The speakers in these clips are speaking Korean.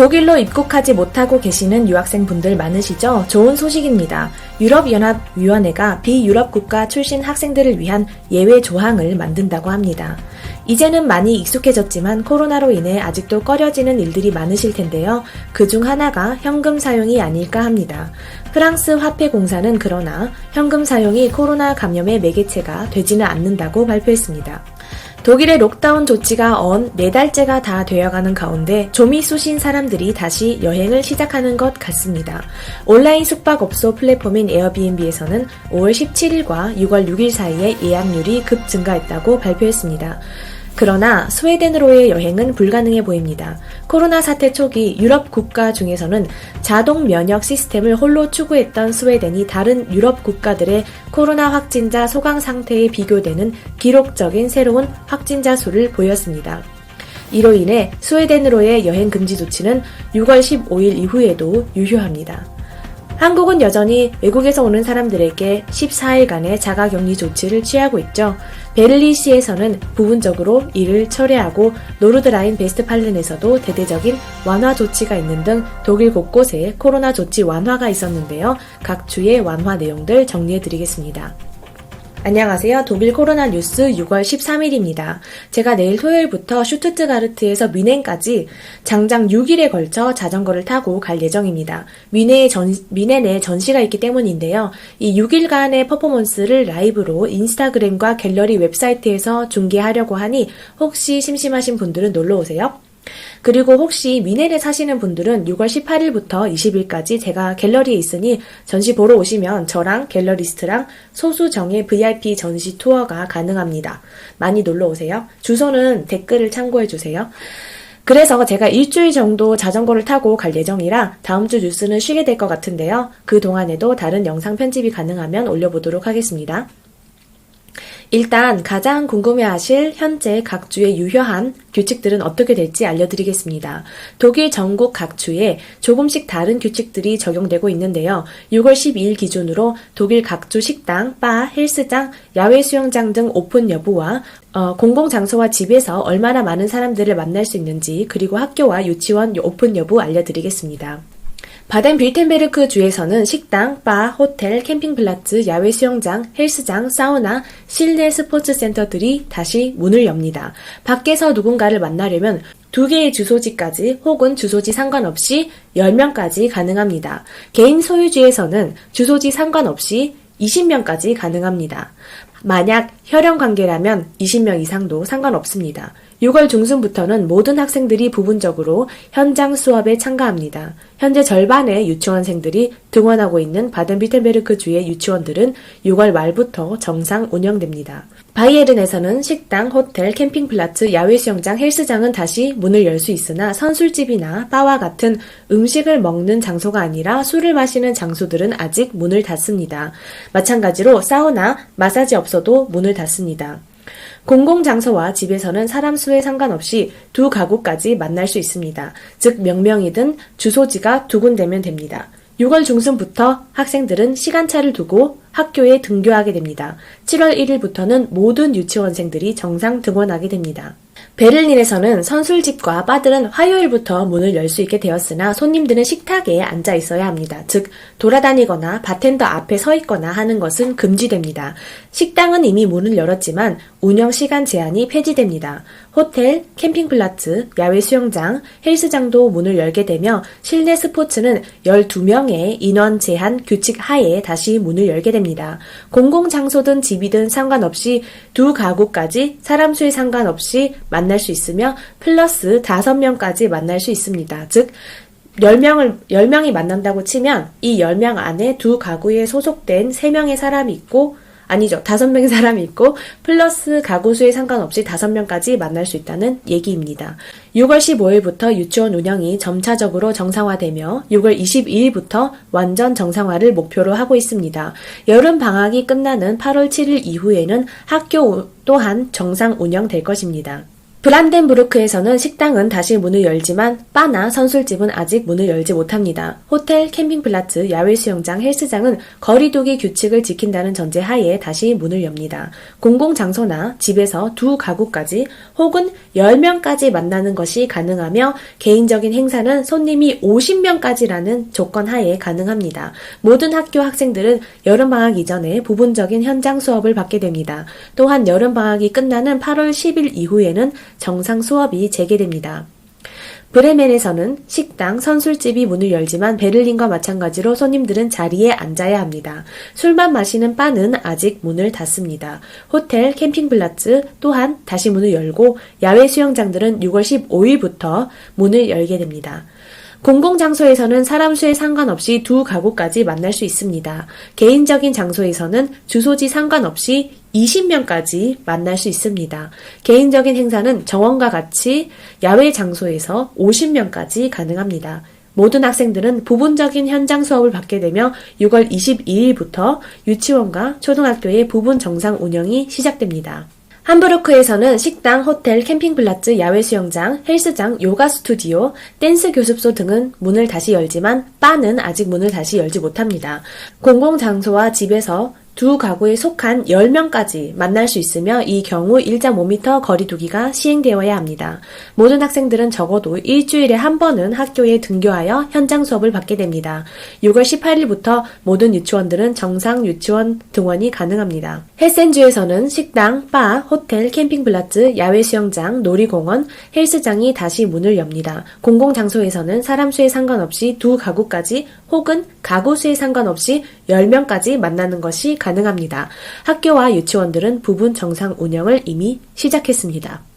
독일로 입국하지 못하고 계시는 유학생분들 많으시죠? 좋은 소식입니다. 유럽연합위원회가 비유럽 국가 출신 학생들을 위한 예외 조항을 만든다고 합니다. 이제는 많이 익숙해졌지만 코로나로 인해 아직도 꺼려지는 일들이 많으실 텐데요. 그 중 하나가 현금 사용이 아닐까 합니다. 프랑스 화폐공사는 그러나 현금 사용이 코로나 감염의 매개체가 되지는 않는다고 발표했습니다. 독일의 록다운 조치가 언네 달째가 다 되어가는 가운데 쑤신 사람들이 다시 여행을 시작하는 것 같습니다. 온라인 숙박업소 플랫폼인 에어비앤비에서는 5월 17일과 6월 6일 사이에 예약률이 급 증가했다고 발표했습니다. 그러나 스웨덴으로의 여행은 불가능해 보입니다. 코로나 사태 초기 유럽 국가 중에서는 자동 면역 시스템을 홀로 추구했던 스웨덴이 다른 유럽 국가들의 코로나 확진자 소강 상태에 비교되는 기록적인 새로운 확진자 수를 보였습니다. 이로 인해 스웨덴으로의 여행 금지 조치는 6월 15일 이후에도 유효합니다. 한국은 여전히 외국에서 오는 사람들에게 14일간의 자가격리 조치를 취하고 있죠. 베를린시에서는 부분적으로 이를 철회하고 노르드라인 베스트팔렌에서도 대대적인 완화 조치가 있는 등 독일 곳곳에 코로나 조치 완화가 있었는데요. 각 주의 완화 내용들 정리해 드리겠습니다. 안녕하세요. 독일 코로나 뉴스 6월 13일입니다. 제가 내일 토요일부터 슈투트가르트에서 미넨까지 장장 6일에 걸쳐 자전거를 타고 갈 예정입니다. 미네에 전, 미넨에 전시가 있기 때문인데요. 이 6일간의 퍼포먼스를 라이브로 인스타그램과 갤러리 웹사이트에서 중계하려고 하니 혹시 심심하신 분들은 놀러 오세요. 그리고 혹시 미네에 사시는 분들은 6월 18일부터 20일까지 제가 갤러리에 있으니 전시 보러 오시면 저랑 갤러리스트랑 소수정의 VIP 전시 투어가 가능합니다. 많이 놀러 오세요. 주소는 댓글을 참고해 주세요. 그래서 제가 일주일 정도 자전거를 타고 갈 예정이라 다음 주 뉴스는 쉬게 될 것 같은데요. 그 동안에도 다른 영상 편집이 가능하면 올려보도록 하겠습니다. 일단 가장 궁금해하실 현재 각 주의 유효한 규칙들은 어떻게 될지 알려드리겠습니다. 독일 전국 각 주에 조금씩 다른 규칙들이 적용되고 있는데요. 6월 12일 기준으로 독일 각 주 식당, 바, 헬스장, 야외 수영장 등 오픈 여부와 어, 공공장소와 집에서 얼마나 많은 사람들을 만날 수 있는지 그리고 학교와 유치원 오픈 여부 알려드리겠습니다. 바덴 빌텐베르크 주에서는 식당, 바, 호텔, 캠핑플라츠, 야외 수영장, 헬스장, 사우나, 실내 스포츠 센터들이 다시 문을 엽니다. 밖에서 누군가를 만나려면 두 개의 주소지까지 혹은 주소지 상관없이 10명까지 가능합니다. 개인 소유주에서는 주소지 상관없이 20명까지 가능합니다. 만약 혈연 관계라면 20명 이상도 상관없습니다. 6월 중순부터는 모든 학생들이 부분적으로 현장 수업에 참가합니다. 현재 절반의 유치원생들이 등원하고 있는 바덴비텐베르크 주의 유치원들은 6월 말부터 정상 운영됩니다. 바이에른에서는 식당, 호텔, 캠핑플라츠, 야외 수영장, 헬스장은 다시 문을 열 수 있으나 선술집이나 바와 같은 음식을 먹는 장소가 아니라 술을 마시는 장소들은 아직 문을 닫습니다. 마찬가지로 사우나, 마사지 업소도 문을 닫습니다. 공공장소와 집에서는 사람 수에 상관없이 두 가구까지 만날 수 있습니다. 즉 명명이든 주소지가 두 군데면 됩니다. 6월 중순부터 학생들은 시간차를 두고 학교에 등교하게 됩니다. 7월 1일부터는 모든 유치원생들이 정상 등원하게 됩니다. 베를린에서는 선술집과 바들은 화요일부터 문을 열 수 있게 되었으나 손님들은 식탁에 앉아 있어야 합니다. 즉, 돌아다니거나 바텐더 앞에 서 있거나 하는 것은 금지됩니다. 식당은 이미 문을 열었지만 운영 시간 제한이 폐지됩니다. 호텔, 캠핑 플라츠, 야외 수영장, 헬스장도 문을 열게 되며 실내 스포츠는 12명의 인원 제한 규칙 하에 다시 문을 열게 됩니다. 공공장소든 집이든 상관없이 두 가구까지 사람 수에 상관없이 만날 수 있으며 플러스 5명까지 만날 수 있습니다. 즉 10명을, 10명이 만난다고 치면 이 10명 안에 두 가구에 소속된 3명의 사람이 있고 아니죠. 다섯 명의 사람이 있고 플러스 가구 수에 상관없이 다섯 명까지 만날 수 있다는 얘기입니다. 6월 15일부터 유치원 운영이 점차적으로 정상화되며 6월 22일부터 완전 정상화를 목표로 하고 있습니다. 여름 방학이 끝나는 8월 7일 이후에는 학교 또한 정상 운영될 것입니다. 브란덴부르크에서는 식당은 다시 문을 열지만 바나 선술집은 아직 문을 열지 못합니다. 호텔, 캠핑플라츠, 야외 수영장, 헬스장은 거리두기 규칙을 지킨다는 전제 하에 다시 문을 엽니다. 공공장소나 집에서 두 가구까지 혹은 10명까지 만나는 것이 가능하며 개인적인 행사는 손님이 50명까지라는 조건 하에 가능합니다. 모든 학교 학생들은 여름방학 이전에 부분적인 현장 수업을 받게 됩니다. 또한 여름방학이 끝나는 8월 10일 이후에는 정상 수업이 재개됩니다. 브레멘에서는 식당, 선술집이 문을 열지만 베를린과 마찬가지로 손님들은 자리에 앉아야 합니다. 술만 마시는 바는 아직 문을 닫습니다. 호텔, 캠핑플라츠 또한 다시 문을 열고 야외 수영장들은 6월 15일부터 문을 열게 됩니다. 공공장소에서는 사람 수에 상관없이 두 가구까지 만날 수 있습니다. 개인적인 장소에서는 주소지 상관없이 20명까지 만날 수 있습니다. 개인적인 행사는 정원과 같이 야외 장소에서 50명까지 가능합니다. 모든 학생들은 부분적인 현장 수업을 받게 되며 6월 22일부터 유치원과 초등학교의 부분 정상 운영이 시작됩니다. 함부르크에서는 식당, 호텔, 캠핑 플라츠, 야외 수영장, 헬스장, 요가 스튜디오, 댄스 교습소 등은 문을 다시 열지만 바는 아직 문을 다시 열지 못합니다. 공공장소와 집에서 두 가구에 속한 10명까지 만날 수 있으며 이 경우 1.5m 거리두기가 시행되어야 합니다. 모든 학생들은 적어도 일주일에 한 번은 학교에 등교하여 현장 수업을 받게 됩니다. 6월 18일부터 모든 유치원들은 정상 유치원 등원이 가능합니다. 헬센주에서는 식당, 바, 호텔, 캠핑플라츠, 야외 수영장, 놀이공원, 헬스장이 다시 문을 엽니다. 공공장소에서는 사람 수에 상관없이 두 가구까지 혹은 가구 수에 상관없이 10명까지 만나는 것이 가능합니다. 학교와 유치원들은 부분 정상 운영을 이미 시작했습니다.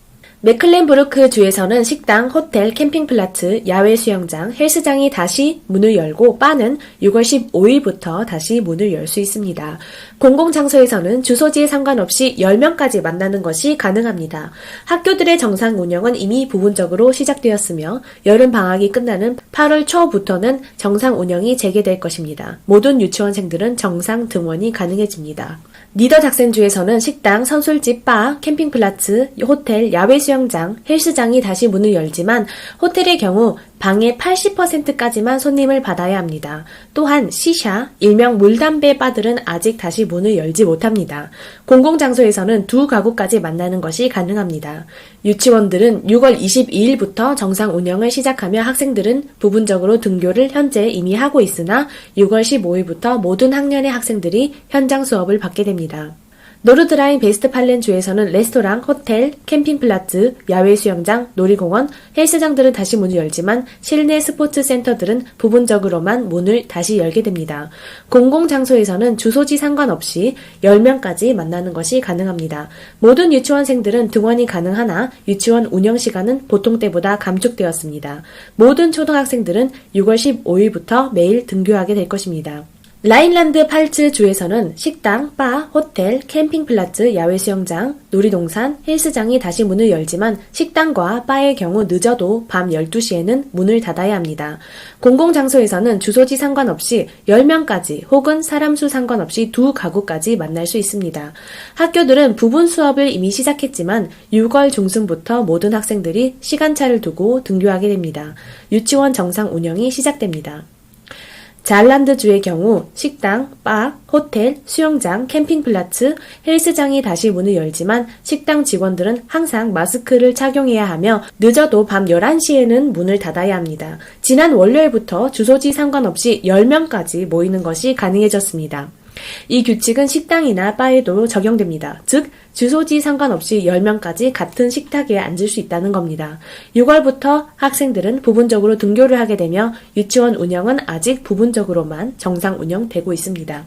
메클렌부르크 주에서는 식당, 호텔, 캠핑플라츠, 야외 수영장, 헬스장이 다시 문을 열고 바는 6월 15일부터 다시 문을 열 수 있습니다. 공공장소에서는 주소지에 상관없이 10명까지 만나는 것이 가능합니다. 학교들의 정상 운영은 이미 부분적으로 시작되었으며 여름 방학이 끝나는 8월 초부터는 정상 운영이 재개될 것입니다. 모든 유치원생들은 정상 등원이 가능해집니다. 니더작센주에서는 식당, 선술집, 바, 캠핑플라츠, 호텔, 야외 수영장, 헬스장이 다시 문을 열지만 호텔의 경우 방의 80%까지만 손님을 받아야 합니다. 또한 시샤, 일명 물담배 바들은 아직 다시 문을 열지 못합니다. 공공장소에서는 두 가구까지 만나는 것이 가능합니다. 유치원들은 6월 22일부터 정상 운영을 시작하며 학생들은 부분적으로 등교를 현재 이미 하고 있으나 6월 15일부터 모든 학년의 학생들이 현장 수업을 받게 됩 니다. 노르드라인 베스트팔렌 주에서는 레스토랑, 호텔, 캠핑플라츠, 야외 수영장, 놀이공원, 헬스장들은 다시 문을 열지만 실내 스포츠 센터들은 부분적으로만 문을 다시 열게 됩니다. 공공장소에서는 주소지 상관없이 10명까지 만나는 것이 가능합니다. 모든 유치원생들은 등원이 가능하나 유치원 운영 시간은 보통 때보다 감축되었습니다. 모든 초등학생들은 6월 15일부터 매일 등교하게 될 것입니다. 라인란드 팔츠 주에서는 식당, 바, 호텔, 캠핑플라츠, 야외 수영장, 놀이동산, 헬스장이 다시 문을 열지만 식당과 바의 경우 늦어도 밤 12시에는 문을 닫아야 합니다. 공공장소에서는 주소지 상관없이 10명까지 혹은 사람 수 상관없이 두 가구까지 만날 수 있습니다. 학교들은 부분 수업을 이미 시작했지만 6월 중순부터 모든 학생들이 시간차를 두고 등교하게 됩니다. 유치원 정상 운영이 시작됩니다. 잘란드주의 경우 식당, 바, 호텔, 수영장, 캠핑플라츠, 헬스장이 다시 문을 열지만 식당 직원들은 항상 마스크를 착용해야 하며 늦어도 밤 11시에는 문을 닫아야 합니다. 지난 월요일부터 주소지 상관없이 10명까지 모이는 것이 가능해졌습니다. 이 규칙은 식당이나 바에도 적용됩니다. 즉, 주소지 상관없이 10명까지 같은 식탁에 앉을 수 있다는 겁니다. 6월부터 학생들은 부분적으로 등교를 하게 되며 유치원 운영은 아직 부분적으로만 정상 운영되고 있습니다.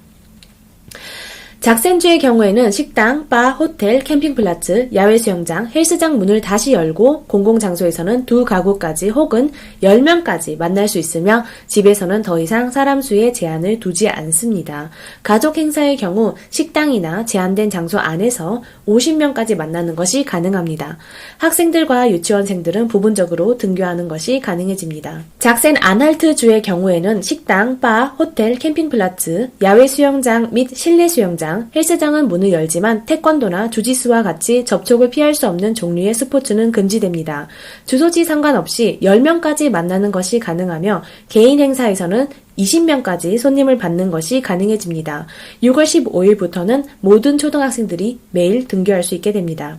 작센주의 경우에는 식당, 바, 호텔, 캠핑플라츠, 야외 수영장, 헬스장 문을 다시 열고 공공장소에서는 두 가구까지 혹은 10명까지 만날 수 있으며 집에서는 더 이상 사람 수에 제한을 두지 않습니다. 가족 행사의 경우 식당이나 제한된 장소 안에서 50명까지 만나는 것이 가능합니다. 학생들과 유치원생들은 부분적으로 등교하는 것이 가능해집니다. 작센 아날트 주의 경우에는 식당, 바, 호텔, 캠핑플라츠, 야외 수영장 및 실내 수영장, 수영장, 헬스장은 문을 열지만 태권도나 주짓수와 같이 접촉을 피할 수 없는 종류의 스포츠는 금지됩니다. 주소지 상관없이 10명까지 만나는 것이 가능하며 개인 행사에서는 20명까지 손님을 받는 것이 가능해집니다. 6월 15일부터는 모든 초등학생들이 매일 등교할 수 있게 됩니다.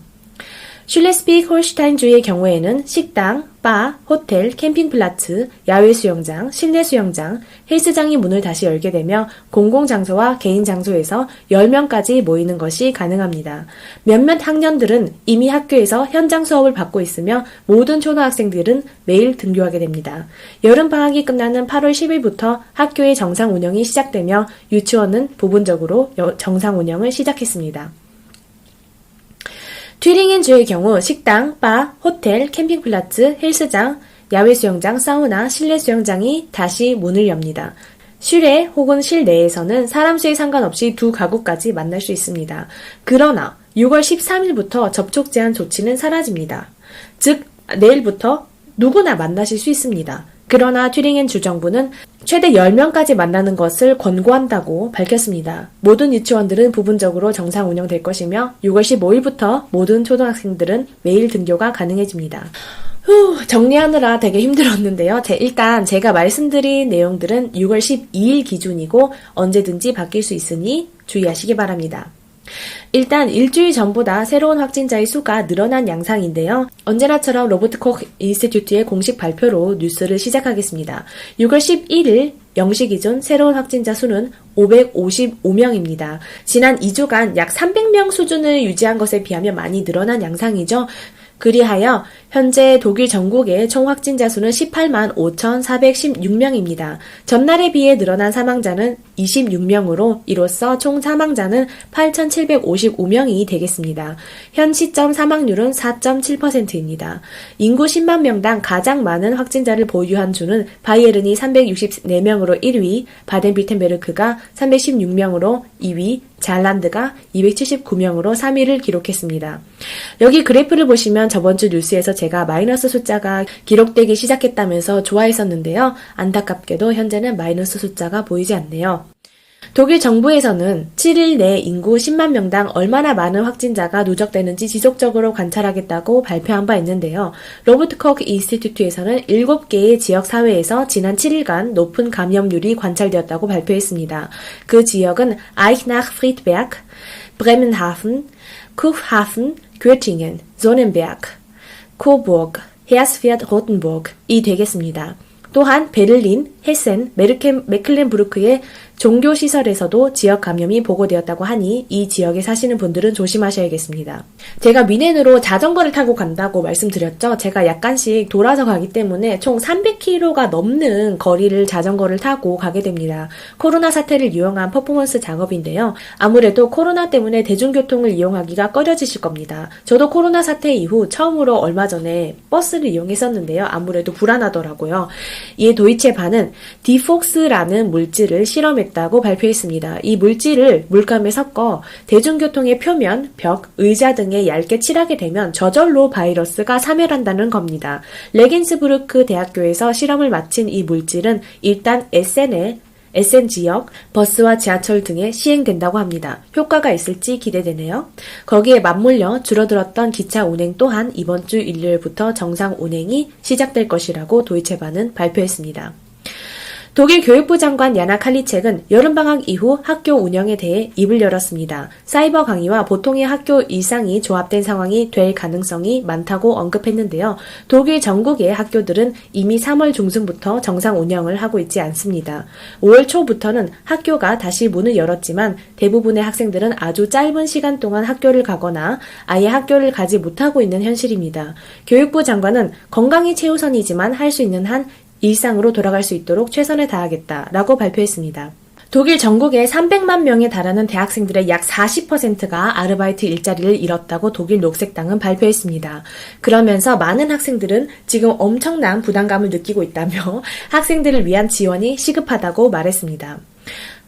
슐레스픽 홀슈타인주의 경우에는 식당, 바, 호텔, 캠핑플라츠, 야외 수영장, 실내 수영장, 헬스장이 문을 다시 열게 되며 공공장소와 개인 장소에서 10명까지 모이는 것이 가능합니다. 몇몇 학년들은 이미 학교에서 현장 수업을 받고 있으며 모든 초등학생들은 매일 등교하게 됩니다. 여름 방학이 끝나는 8월 10일부터 학교의 정상 운영이 시작되며 유치원은 부분적으로 정상 운영을 시작했습니다. 튜링앤주의 경우 식당, 바, 호텔, 캠핑플라츠, 헬스장, 야외 수영장, 사우나, 실내 수영장이 다시 문을 엽니다. 실외 혹은 실내에서는 사람 수에 상관없이 두 가구까지 만날 수 있습니다. 그러나 6월 13일부터 접촉 제한 조치는 사라집니다. 즉, 내일부터 누구나 만나실 수 있습니다. 그러나 튜링앤 주정부는 최대 10명까지 만나는 것을 권고한다고 밝혔습니다. 모든 유치원들은 부분적으로 정상 운영될 것이며 6월 15일부터 모든 초등학생들은 매일 등교가 가능해집니다. 후, 정리하느라 되게 힘들었는데요. 제, 일단 제가 말씀드린 내용들은 6월 12일 기준이고 언제든지 바뀔 수 있으니 주의하시기 바랍니다. 일단 일주일 전보다 새로운 확진자의 수가 늘어난 양상인데요. 언제나처럼 로버트 콕 인스티튜트의 공식 발표로 뉴스를 시작하겠습니다. 6월 11일 0시 기준 새로운 확진자 수는 555명입니다. 지난 2주간 약 300명 수준을 유지한 것에 비하면 많이 늘어난 양상이죠. 그리하여 현재 독일 전국의 총 확진자 수는 18만 5,416명입니다. 전날에 비해 늘어난 사망자는 26명으로 이로써 총 사망자는 8,755명이 되겠습니다. 현 시점 사망률은 4.7%입니다. 인구 10만 명당 가장 많은 확진자를 보유한 주는 바이에른이 364명으로 1위, 바덴비텐베르크가 316명으로 2위, 잘란드가 279명으로 3위를 기록했습니다. 여기 그래프를 보시면 저번 주 뉴스에서 제가 마이너스 숫자가 기록되기 시작했다면서 좋아했었는데요. 안타깝게도 현재는 마이너스 숫자가 보이지 않네요. 독일 정부에서는 7일 내 인구 10만 명당 얼마나 많은 확진자가 누적되는지 지속적으로 관찰하겠다고 발표한 바 있는데요. 로버트 콕 인스티튜트에서는 7개의 지역 사회에서 지난 7일간 높은 감염률이 관찰되었다고 발표했습니다. 그 지역은 아이크나크 프리드베르크, 브레멘하fen, 쿠프하fen, 교팅겐, 소넨베르크, 코부르그, 헤아스피아트 로텐부르크이 되겠습니다. 또한 베를린, 헤센, 메르켄, 메클렌부르크의 종교시설에서도 지역 감염이 보고되었다고 하니 이 지역에 사시는 분들은 조심하셔야겠습니다. 제가 미넨으로 자전거를 타고 간다고 말씀드렸죠. 제가 약간씩 돌아서 가기 때문에 총 300km가 넘는 거리를 자전거를 타고 가게 됩니다. 코로나 사태를 이용한 퍼포먼스 작업인데요. 아무래도 코로나 때문에 대중교통을 이용하기가 꺼려지실 겁니다. 저도 코로나 사태 이후 처음으로 얼마 전에 버스를 이용했었는데요. 아무래도 불안하더라고요. 이에 도이체 반은 디폭스라는 물질을 실험했 했다고 발표했습니다. 이 물질을 물감에 섞어 대중교통의 표면, 벽, 의자 등에 얇게 칠하게 되면 저절로 바이러스가 사멸한다는 겁니다. 레긴스부르크 대학교에서 실험을 마친 이 물질은 일단 SN에 SN 지역, 버스와 지하철 등에 시행된다고 합니다. 효과가 있을지 기대되네요. 거기에 맞물려 줄어들었던 기차 운행 또한 이번 주 일요일부터 정상 운행이 시작될 것이라고 도이체반은 발표했습니다. 독일 교육부 장관 야나 칼리책은 여름방학 이후 학교 운영에 대해 입을 열었습니다. 사이버 강의와 보통의 학교 일상이 조합된 상황이 될 가능성이 많다고 언급했는데요. 독일 전국의 학교들은 이미 3월 중순부터 정상 운영을 하고 있지 않습니다. 5월 초부터는 학교가 다시 문을 열었지만 대부분의 학생들은 아주 짧은 시간 동안 학교를 가거나 아예 학교를 가지 못하고 있는 현실입니다. 교육부 장관은 건강이 최우선이지만 할 수 있는 한 일상으로 돌아갈 수 있도록 최선을 다하겠다라고 발표했습니다. 독일 전국에 300만 명에 달하는 대학생들의 약 40%가 아르바이트 일자리를 잃었다고 독일 녹색당은 발표했습니다. 그러면서 많은 학생들은 지금 엄청난 부담감을 느끼고 있다며 학생들을 위한 지원이 시급하다고 말했습니다.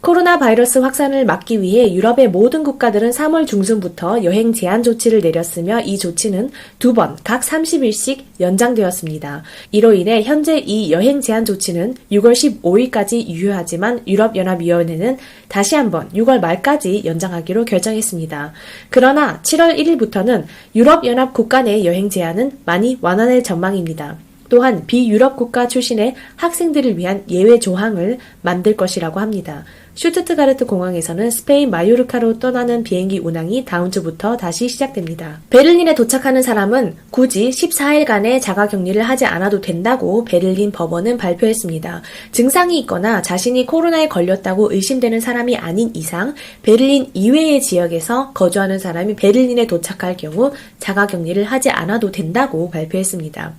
코로나 바이러스 확산을 막기 위해 유럽의 모든 국가들은 3월 중순부터 여행 제한 조치를 내렸으며 이 조치는 두 번, 각 30일씩 연장되었습니다. 이로 인해 현재 이 여행 제한 조치는 6월 15일까지 유효하지만 유럽연합위원회는 다시 한번 6월 말까지 연장하기로 결정했습니다. 그러나 7월 1일부터는 유럽연합 국가 내 여행 제한은 많이 완화될 전망입니다. 또한 비유럽 국가 출신의 학생들을 위한 예외 조항을 만들 것이라고 합니다. 슈투트가르트 공항에서는 스페인 마요르카로 떠나는 비행기 운항이 다음 주부터 다시 시작됩니다. 베를린에 도착하는 사람은 굳이 14일간의 자가 격리를 하지 않아도 된다고 베를린 법원은 발표했습니다. 증상이 있거나 자신이 코로나에 걸렸다고 의심되는 사람이 아닌 이상 베를린 이외의 지역에서 거주하는 사람이 베를린에 도착할 경우 자가 격리를 하지 않아도 된다고 발표했습니다.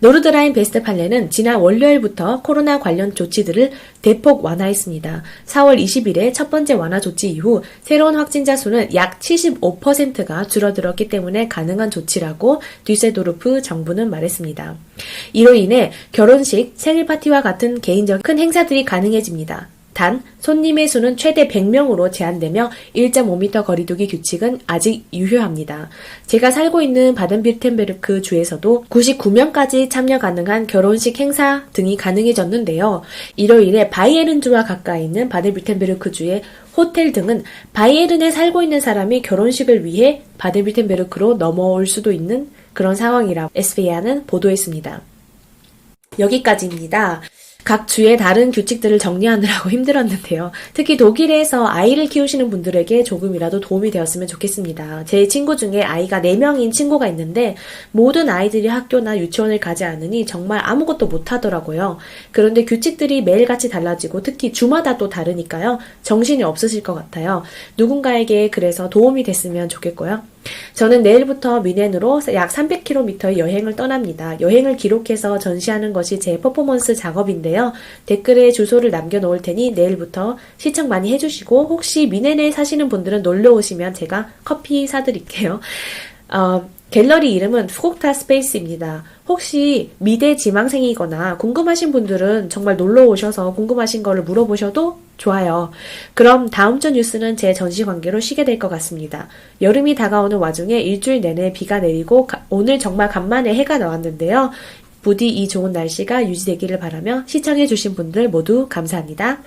노르드라인 베스트팔레는 지난 월요일부터 코로나 관련 조치들을 대폭 완화했습니다. 4월 20일에 첫 번째 완화 조치 이후 새로운 확진자 수는 약 75%가 줄어들었기 때문에 가능한 조치라고 뒤세도르프 정부는 말했습니다. 이로 인해 결혼식, 생일 파티와 같은 개인적 큰 행사들이 가능해집니다. 단, 손님의 수는 최대 100명으로 제한되며 1.5m 거리두기 규칙은 아직 유효합니다. 제가 살고 있는 바덴비르텐베르크 주에서도 99명까지 참여 가능한 결혼식 행사 등이 가능해졌는데요. 인해 바이에른주와 가까이 있는 바덴비르텐베르크 주의 호텔 등은 바이에른에 살고 있는 사람이 결혼식을 위해 바덴비르텐베르크로 넘어올 수도 있는 그런 상황이라고 에스페야는 보도했습니다. 여기까지입니다. 각 주의 다른 규칙들을 정리하느라고 힘들었는데요. 특히 독일에서 아이를 키우시는 분들에게 조금이라도 도움이 되었으면 좋겠습니다. 제 친구 중에 아이가 4명인 친구가 있는데 모든 아이들이 학교나 유치원을 가지 않으니 정말 아무것도 못하더라고요. 그런데 규칙들이 매일같이 달라지고 특히 주마다 또 다르니까요. 정신이 없으실 것 같아요. 누군가에게 그래서 도움이 됐으면 좋겠고요. 저는 내일부터 미넨으로 약 300km의 여행을 떠납니다. 여행을 기록해서 전시하는 것이 제 퍼포먼스 작업인데요. 댓글에 주소를 남겨놓을 테니 내일부터 시청 많이 해주시고 혹시 미넨에 사시는 분들은 놀러 오시면 제가 커피 사드릴게요. 어, 갤러리 이름은 후곡타 스페이스입니다. 혹시 미대 지망생이거나 궁금하신 분들은 정말 놀러 오셔서 궁금하신 거를 물어보셔도 좋아요. 그럼 다음 주 뉴스는 제 전시 관계로 쉬게 될 것 같습니다. 여름이 다가오는 와중에 일주일 내내 비가 내리고 가- 오늘 정말 간만에 해가 나왔는데요. 부디 이 좋은 날씨가 유지되기를 바라며 시청해주신 분들 모두 감사합니다.